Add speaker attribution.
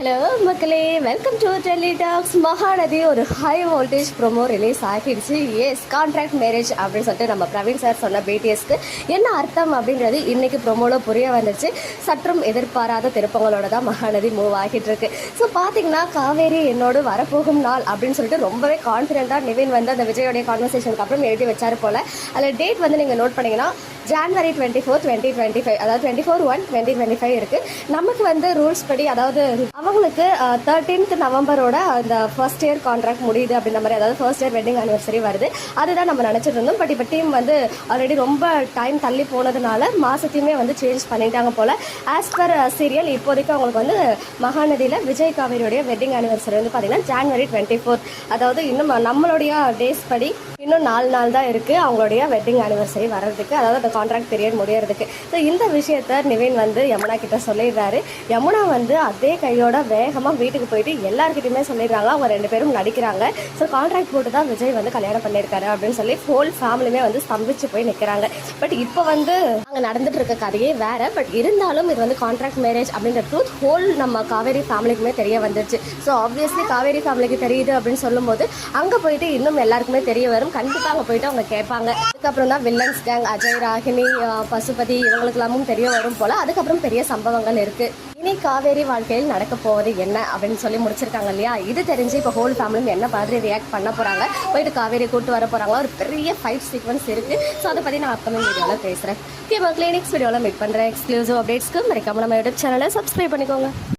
Speaker 1: Hello மக்களே. Welcome to Delhi talks Mahanadhi ஒரு high voltage promo release ஆகிடுச்சு. Yes contract marriage அப்படின்னு சொல்லிட்டு நம்ம பிரவீன் சார் சொன்ன பிடிஎஸ்க்கு என்ன அர்த்தம் அப்படின்றது இன்னைக்கு ப்ரோமோவில் புரிய வந்துச்சு. சற்றும் எதிர்பாராத திருப்பங்களோட தான் மகாநதி மூவ் ஆகிட்டு இருக்கு. ஸோ பார்த்தீங்கன்னா காவேரி என்னோடு வரப்போகும் நாள் அப்படின்னு சொல்லிட்டு ரொம்பவே கான்ஃபிடென்ட்டாக நிவின் வந்து அந்த விஜயோடைய கான்வர்சேஷனுக்கு அப்புறம் எழுதி வச்சாரு போல. அதில் டேட் வந்து நீங்கள் நோட் பண்ணீங்கன்னா January twenty four twenty twenty five அதாவது twenty four one twenty twenty five இருக்குது நமக்கு வந்து ரூல்ஸ் படி அதாவது அவங்களுக்கு தேர்ட்டீன்த் நவம்பரோட அந்த ஃபர்ஸ்ட் இயர் கான்ட்ராக்ட் முடியுது அப்படின்ற மாதிரி அதாவது ஃபர்ஸ்ட் இயர் வெட்டிங் ஆனிவர்சரி வருது. அதுதான் நம்ம நினச்சிட்டு இருந்தோம். பட் இப்போ டீம் வந்து ஆல்ரெடி ரொம்ப டைம் தள்ளி போனதுனால மாதத்தையுமே வந்து சேஞ்ச் பண்ணிட்டாங்க போல். ஆஸ் பர் சீரியல் இப்போதைக்கு அவங்களுக்கு வந்து மகாநதியில் விஜய் காவேரியோடைய வெட்டிங் ஆனிவர்சரி வந்து பார்த்தீங்கன்னா ஜான்வரி டுவெண்ட்டி ஃபோர்த் அதாவது இன்னும் நம்மளுடைய டேஸ் படி இன்னும் நாலு நாள் தான் இருக்குது அவங்களுடைய வெட்டிங் ஆனிவர்சரி வர்றதுக்கு. அதாவது அந்த கான்ட்ராக்ட் பீரியட் முடியறதுக்கு. ஸோ இந்த விஷயத்த நிவின் வந்து யமுனா கிட்ட சொல்லிடுறாரு. யமுனா வந்து அதே கையோட வேகமாக வீட்டுக்கு போயிட்டு எல்லாருக்கிட்டையுமே சொல்லிடுறாங்க. அவங்க ரெண்டு பேரும் நடிக்கிறாங்க. ஸோ கான்ட்ராக்ட் போட்டு தான் விஜய் வந்து கல்யாணம் பண்ணியிருக்காரு அப்படின்னு சொல்லி ஹோல் ஃபேமிலியுமே வந்து ஸ்தம்பிச்சு போய் நிற்கிறாங்க பட் இப்போ வந்து அங்கே நடந்துட்டு இருக்க கதையே வேற. பட் இருந்தாலும் இது வந்து கான்ட்ராக்ட் மேரேஜ் அப்படின்ற ட்ரூத் ஹோல் நம்ம காவேரி ஃபேமிலிக்குமே தெரிய வந்துருச்சு. ஸோ ஆப்வியஸ்லி காவேரி ஃபேமிலிக்கு தெரியுது அப்படின்னு சொல்லும்போது அங்கே போயிட்டு இன்னும் எல்லாருக்குமே தெரிய வரும். கண்டிப்பாக அங்கே போயிட்டு அவங்க கேட்பாங்க. அதுக்கப்புறம் தான் வில்லன்ஸ் கேங் அஜய் ராகினி பசுபதி இவங்களுக்கெல்லாமும் தெரிய வரும் போல. அதுக்கப்புறம் பெரிய சம்பவங்கள் இருக்கு. இனி காவேரி வாழ்க்கையில் நடக்க போவது என்ன அப்படின்னு சொல்லி முடிச்சிருக்காங்க இல்லையா? இது தெரிஞ்சு இப்போ ஹோல் ஃபேமிலியும் என்ன மாதிரி ரியாக்ட் பண்ண போகிறாங்க போயிட்டு காவேரி கூட்டு வர போகிறாங்க ஒரு பெரிய ஃபைட் சீக்வன்ஸ் இருக்கு. ஸோ அதை பற்றி நான் அப்கமிங் வீடியோவில் பேசுகிறேன் ஓகே மக்களே நெக்ஸ்ட் வீடியோவில் மீட் பண்ணுறேன் எக்ஸ்க்ளூசிவ் அப்டேட்ஸ்க்கு மறக்காம நம்ம யூடியூப் சேனலை சப்ஸ்கிரைப் பண்ணிக்கோங்க.